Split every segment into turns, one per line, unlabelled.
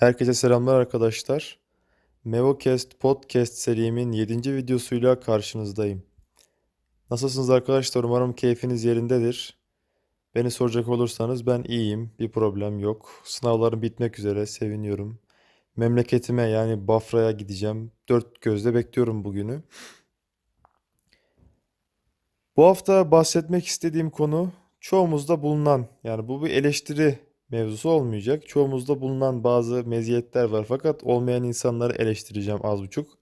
Herkese selamlar arkadaşlar. Mevocast Podcast serimin 7. videosuyla karşınızdayım. Nasılsınız arkadaşlar? Umarım keyfiniz yerindedir. Beni soracak olursanız ben iyiyim. Bir problem yok. Sınavlarım bitmek üzere. Seviniyorum. Memleketime yani Bafra'ya gideceğim. Dört gözle bekliyorum bugünü. Bu hafta bahsetmek istediğim konu çoğumuzda bulunan yani bu bir eleştiri mevzusu olmayacak. Çoğumuzda bulunan bazı meziyetler var fakat olmayan insanları eleştireceğim az buçuk.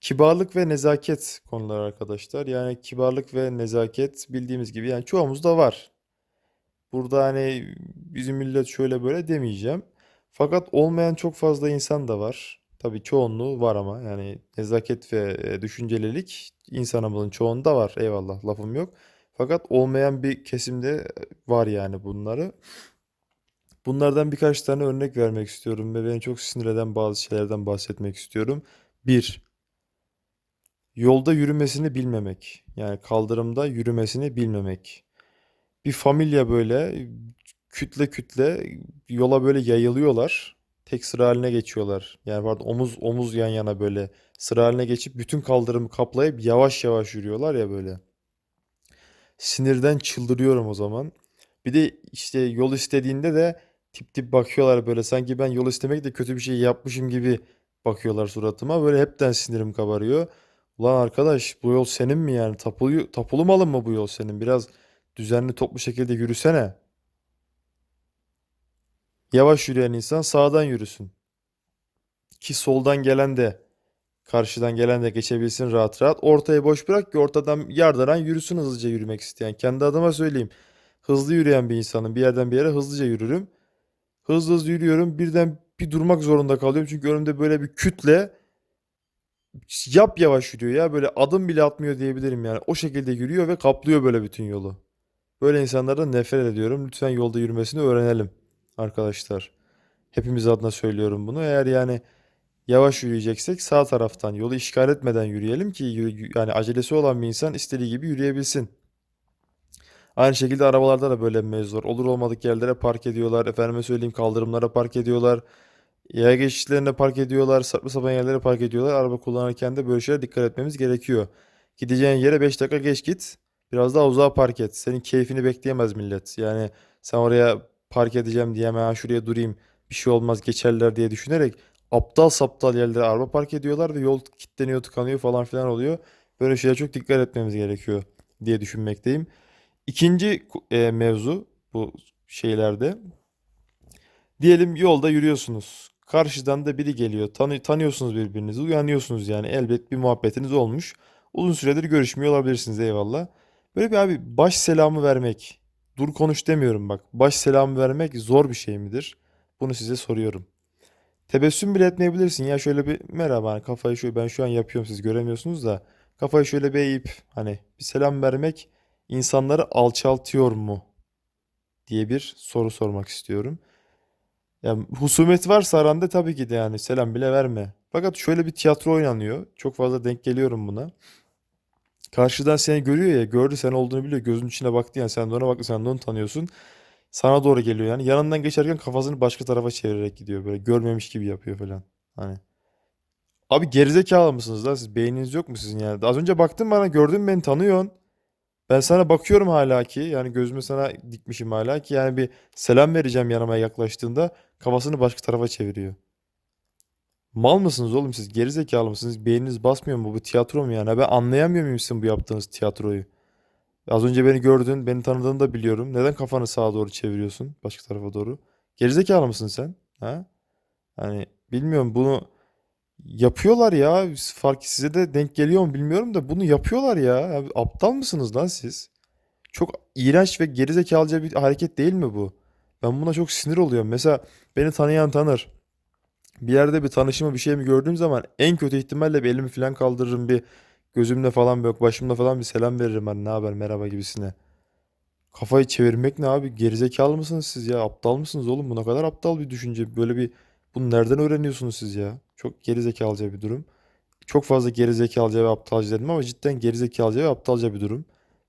Kibarlık ve nezaket konuları arkadaşlar. Yani kibarlık ve nezaket bildiğimiz gibi yani çoğumuzda var. Burada hani bizim millet şöyle böyle demeyeceğim. Fakat olmayan çok fazla insan da var. Tabii çoğunluğu var ama yani nezaket ve e, düşüncelilik insanımızın çoğunda var. Eyvallah lafım yok. Fakat olmayan bir kesimde var yani bunları. Bunlardan birkaç tane örnek vermek istiyorum ve beni çok sinir eden bazı şeylerden bahsetmek istiyorum. Bir, yolda yürümesini bilmemek. Yani kaldırımda yürümesini bilmemek. Bir familya böyle kütle kütle yola böyle yayılıyorlar. Tek sıra haline geçiyorlar. Yani pardon omuz omuz yan yana böyle sıra haline geçip bütün kaldırımı kaplayıp yavaş yavaş yürüyorlar ya böyle. Sinirden çıldırıyorum o zaman. Bir de işte yol istediğinde de tip tip bakıyorlar böyle sanki ben yol istemek de kötü bir şey yapmışım gibi bakıyorlar suratıma. Böyle hepten sinirim kabarıyor. Ulan arkadaş bu yol senin mi yani? Tapulu, tapulu malın mı bu yol senin? Biraz düzenli toplu şekilde yürüsene. Yavaş yürüyen insan sağdan yürüsün. Ki soldan gelen de karşıdan gelen de geçebilsin rahat rahat. Ortayı boş bırak ki ortadan yardıran yürüsün hızlıca yürümek isteyen. Kendi adıma söyleyeyim. Hızlı yürüyen bir insanım. Bir yerden bir yere hızlıca yürürüm. Hızlı hızlı yürüyorum. Birden bir durmak zorunda kalıyorum. Çünkü önümde böyle bir kütle yap yavaş yürüyor ya. Böyle adım bile atmıyor diyebilirim yani. O şekilde yürüyor ve kaplıyor böyle bütün yolu. Böyle insanlardan nefret ediyorum. Lütfen yolda yürümesini öğrenelim arkadaşlar. Hepimiz adına söylüyorum bunu. Eğer yani yavaş yürüyeceksek sağ taraftan yolu işgal etmeden yürüyelim ki yani acelesi olan bir insan istediği gibi yürüyebilsin. Aynı şekilde arabalarda da böyle bir mevzu var. Olur olmadık yerlere park ediyorlar. Efendime söyleyeyim kaldırımlara park ediyorlar. Yaya geçişlerine park ediyorlar. Saçma sapan yerlere park ediyorlar. Araba kullanırken de böyle şeylere dikkat etmemiz gerekiyor. Gideceğin yere 5 dakika geç git. Biraz daha uzağa park et. Senin keyfini bekleyemez millet. Yani sen oraya park edeceğim diye hemen "Ha, şuraya durayım. Bir şey olmaz geçerler diye düşünerek aptal saptal yerlere araba park ediyorlar ve yol kilitleniyor, tıkanıyor falan filan oluyor. Böyle şeylere çok dikkat etmemiz gerekiyor diye düşünmekteyim. İkinci e, mevzu bu şeylerde. Diyelim yolda yürüyorsunuz. Karşıdan da biri geliyor. Tanı tanıyorsunuz birbirinizi. Uyanıyorsunuz yani. Elbet bir muhabbetiniz olmuş. Uzun süredir görüşmüyor olabilirsiniz eyvallah. Böyle bir abi baş selamı vermek. Dur konuş demiyorum bak. Baş selamı vermek zor bir şey midir? Bunu size soruyorum. Tebessüm bile etmeyebilirsin ya şöyle bir merhaba hani kafayı şöyle ben şu an yapıyorum siz göremiyorsunuz da kafayı şöyle bir eğip hani bir selam vermek insanları alçaltıyor mu diye bir soru sormak istiyorum. Yani husumet varsa aranda tabii ki de yani selam bile verme. Fakat şöyle bir tiyatro oynanıyor. Çok fazla denk geliyorum buna. Karşıdan seni görüyor ya, gördü sen olduğunu biliyor. Gözünün içine baktı yani sen de ona baktın, sen de onu tanıyorsun. Sana doğru geliyor yani. Yanından geçerken kafasını başka tarafa çevirerek gidiyor böyle. Görmemiş gibi yapıyor falan. Hani. Abi gerizekalı mısınız lan siz? Beyniniz yok mu sizin yani? Az önce baktın bana gördün beni tanıyorsun. Ben sana bakıyorum hala ki yani gözümü sana dikmişim hala ki yani bir selam vereceğim yanıma yaklaştığında kafasını başka tarafa çeviriyor. Mal mısınız oğlum siz? Gerizekalı mısınız? Beyniniz basmıyor mu? Bu tiyatro mu yani? Ben anlayamıyor muyum sizin bu yaptığınız tiyatroyu? Az önce beni gördün, beni tanıdığını da biliyorum. Neden kafanı sağa doğru çeviriyorsun? Başka tarafa doğru. Gerizekalı mısın sen? Ha? Hani bilmiyorum bunu yapıyorlar ya. Fark size de denk geliyor mu bilmiyorum da bunu yapıyorlar ya. Aptal mısınız lan siz? Çok iğrenç ve gerizekalıca bir hareket değil mi bu? Ben buna çok sinir oluyorum. Mesela beni tanıyan tanır. Bir yerde bir tanışımı bir şey mi gördüğüm zaman en kötü ihtimalle bir elimi falan kaldırırım bir gözümle falan böyle başımla falan bir selam veririm hani ne haber merhaba gibisine. Kafayı çevirmek ne abi? Gerizekalı mısınız siz ya? Aptal mısınız oğlum? Bu ne kadar aptal bir düşünce. Böyle bir bunu nereden öğreniyorsunuz siz ya? Çok gerizekalıca bir durum. Çok fazla gerizekalıca ve aptalca dedim ama cidden gerizekalıca ve aptalca bir durum.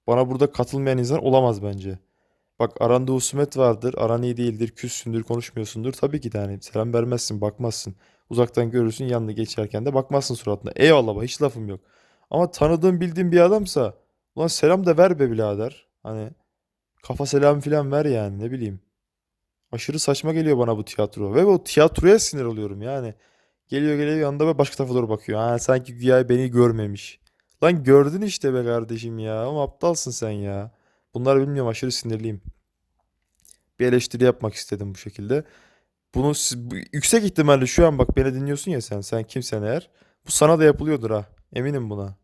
Bana burada katılmayan insan olamaz bence. Bak aranda husumet vardır, aran iyi değildir, küssündür, konuşmuyorsundur. Tabii ki de hani selam vermezsin, bakmazsın. Uzaktan görürsün, yanına geçerken de bakmazsın suratına. Eyvallah hiç lafım yok. Ama tanıdığın bildiğin bir adamsa ulan selam da ver be birader. Hani kafa selamı falan ver yani ne bileyim. Aşırı saçma geliyor bana bu tiyatro. Ve o tiyatroya sinir oluyorum yani. Geliyor geliyor yanında ve başka tarafa doğru bakıyor. Ha, sanki güya beni görmemiş. Lan gördün işte be kardeşim ya. Ama aptalsın sen ya. Bunları bilmiyorum aşırı sinirliyim. Bir eleştiri yapmak istedim bu şekilde. Bunu yüksek ihtimalle şu an bak beni dinliyorsun ya sen. Sen kimsen eğer. Bu sana da yapılıyordur ha. Eminim buna.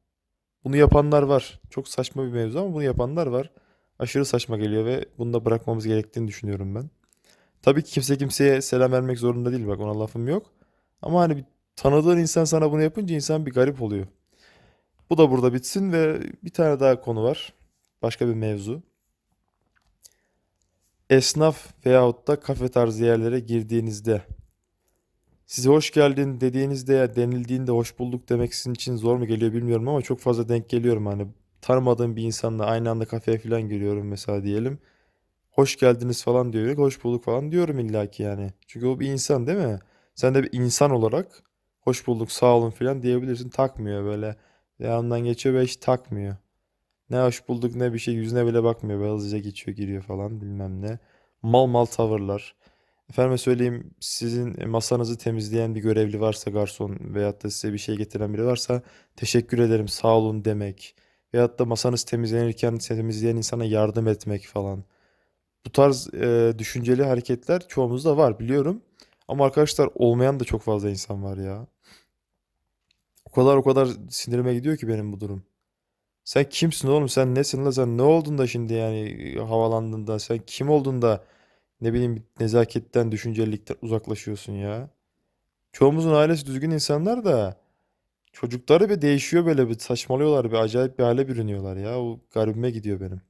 Bunu yapanlar var. Çok saçma bir mevzu ama bunu yapanlar var. Aşırı saçma geliyor ve bunu da bırakmamız gerektiğini düşünüyorum ben. Tabii ki kimse kimseye selam vermek zorunda değil bak ona lafım yok. Ama hani bir tanıdığın insan sana bunu yapınca insan bir garip oluyor. Bu da burada bitsin ve bir tane daha konu var. Başka bir mevzu. Esnaf veyahut da kafe tarzı yerlere girdiğinizde size hoş geldin dediğinizde ya denildiğinde hoş bulduk demek sizin için zor mu geliyor bilmiyorum ama çok fazla denk geliyorum hani tanımadığım bir insanla aynı anda kafeye falan giriyorum mesela diyelim. Hoş geldiniz falan diyor. Hoş bulduk falan diyorum illaki yani. Çünkü o bir insan değil mi? Sen de bir insan olarak hoş bulduk sağ olun falan diyebilirsin. Takmıyor böyle. Yanından geçiyor ve hiç takmıyor. Ne hoş bulduk ne bir şey yüzüne bile bakmıyor. Böyle hızlıca geçiyor giriyor falan bilmem ne. Mal mal tavırlar. Efendime söyleyeyim sizin masanızı temizleyen bir görevli varsa garson veyahut da size bir şey getiren biri varsa teşekkür ederim sağ olun demek. Veyahut da masanız temizlenirken temizleyen insana yardım etmek falan. Bu tarz e, düşünceli hareketler çoğumuzda var biliyorum. Ama arkadaşlar olmayan da çok fazla insan var ya. O kadar o kadar sinirime gidiyor ki benim bu durum. Sen kimsin oğlum? Sen nesin la sen? Ne oldun da şimdi yani e, havalandın da? Sen kim oldun da ne bileyim nezaketten, düşüncelilikten uzaklaşıyorsun ya? Çoğumuzun ailesi düzgün insanlar da çocukları bir değişiyor böyle bir saçmalıyorlar bir acayip bir hale bürünüyorlar ya. O garibime gidiyor benim.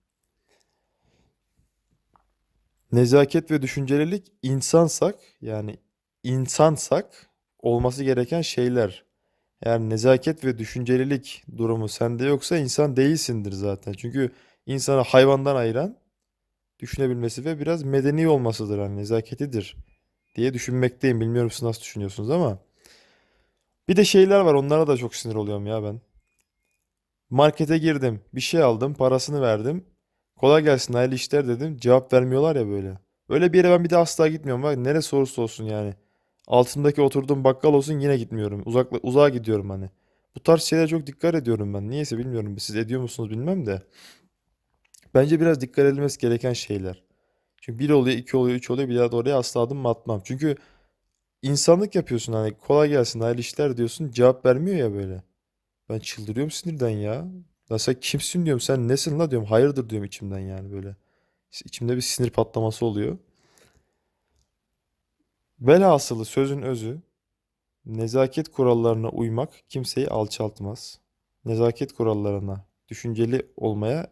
Nezaket ve düşüncelilik insansak yani insansak olması gereken şeyler. Eğer nezaket ve düşüncelilik durumu sende yoksa insan değilsindir zaten. Çünkü insanı hayvandan ayıran düşünebilmesi ve biraz medeni olmasıdır. Hani nezaketidir diye düşünmekteyim. Bilmiyorum siz nasıl düşünüyorsunuz ama. Bir de şeyler var onlara da çok sinir oluyorum ya ben. Markete girdim, bir şey aldım, parasını verdim. Kolay gelsin, hayırlı işler dedim. Cevap vermiyorlar ya böyle. Öyle bir yere ben bir de asla gitmiyorum. Bak neresi olursa olsun yani. Altındaki oturduğum bakkal olsun yine gitmiyorum. Uzakla, uzağa gidiyorum hani. Bu tarz şeylere çok dikkat ediyorum ben. Niyeyse bilmiyorum. Siz ediyor musunuz bilmem de. Bence biraz dikkat edilmesi gereken şeyler. Çünkü bir oluyor, iki oluyor, üç oluyor. Bir daha da oraya asla adım atmam. Çünkü insanlık yapıyorsun hani. Kolay gelsin, hayırlı işler diyorsun. Cevap vermiyor ya böyle. Ben çıldırıyorum sinirden ya. Lan sen kimsin diyorum. Sen nesin la diyorum. Hayırdır diyorum içimden yani böyle. İçimde bir sinir patlaması oluyor. Velhasılı sözün özü nezaket kurallarına uymak kimseyi alçaltmaz. Nezaket kurallarına düşünceli olmaya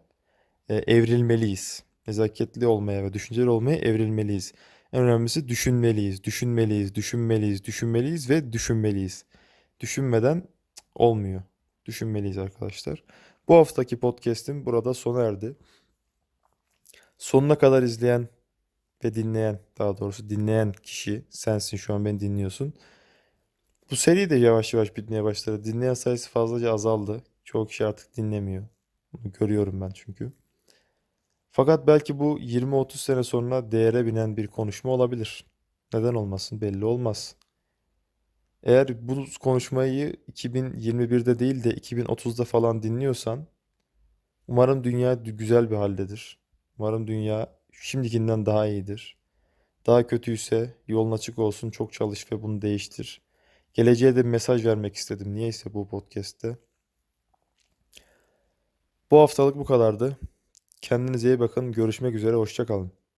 e, evrilmeliyiz. Nezaketli olmaya ve düşünceli olmaya evrilmeliyiz. En önemlisi düşünmeliyiz, düşünmeliyiz, düşünmeliyiz, düşünmeliyiz ve düşünmeliyiz. Düşünmeden olmuyor. Düşünmeliyiz arkadaşlar. Bu haftaki podcast'im burada sona erdi. Sonuna kadar izleyen ve dinleyen, daha doğrusu dinleyen kişi sensin şu an beni dinliyorsun. Bu seri de yavaş yavaş bitmeye başladı. Dinleyen sayısı fazlaca azaldı. Çoğu kişi artık dinlemiyor. Bunu görüyorum ben çünkü. Fakat belki bu 20-30 sene sonra değere binen bir konuşma olabilir. Neden olmasın? Belli olmaz. Eğer bu konuşmayı 2021'de değil de 2030'da falan dinliyorsan, umarım dünya dü- güzel bir haldedir. Umarım dünya şimdikinden daha iyidir. Daha kötüyse yolun açık olsun, çok çalış ve bunu değiştir. Geleceğe de bir mesaj vermek istedim. Niyeyse bu podcast'te. Bu haftalık bu kadardı. Kendinize iyi bakın. Görüşmek üzere. Hoşça kalın.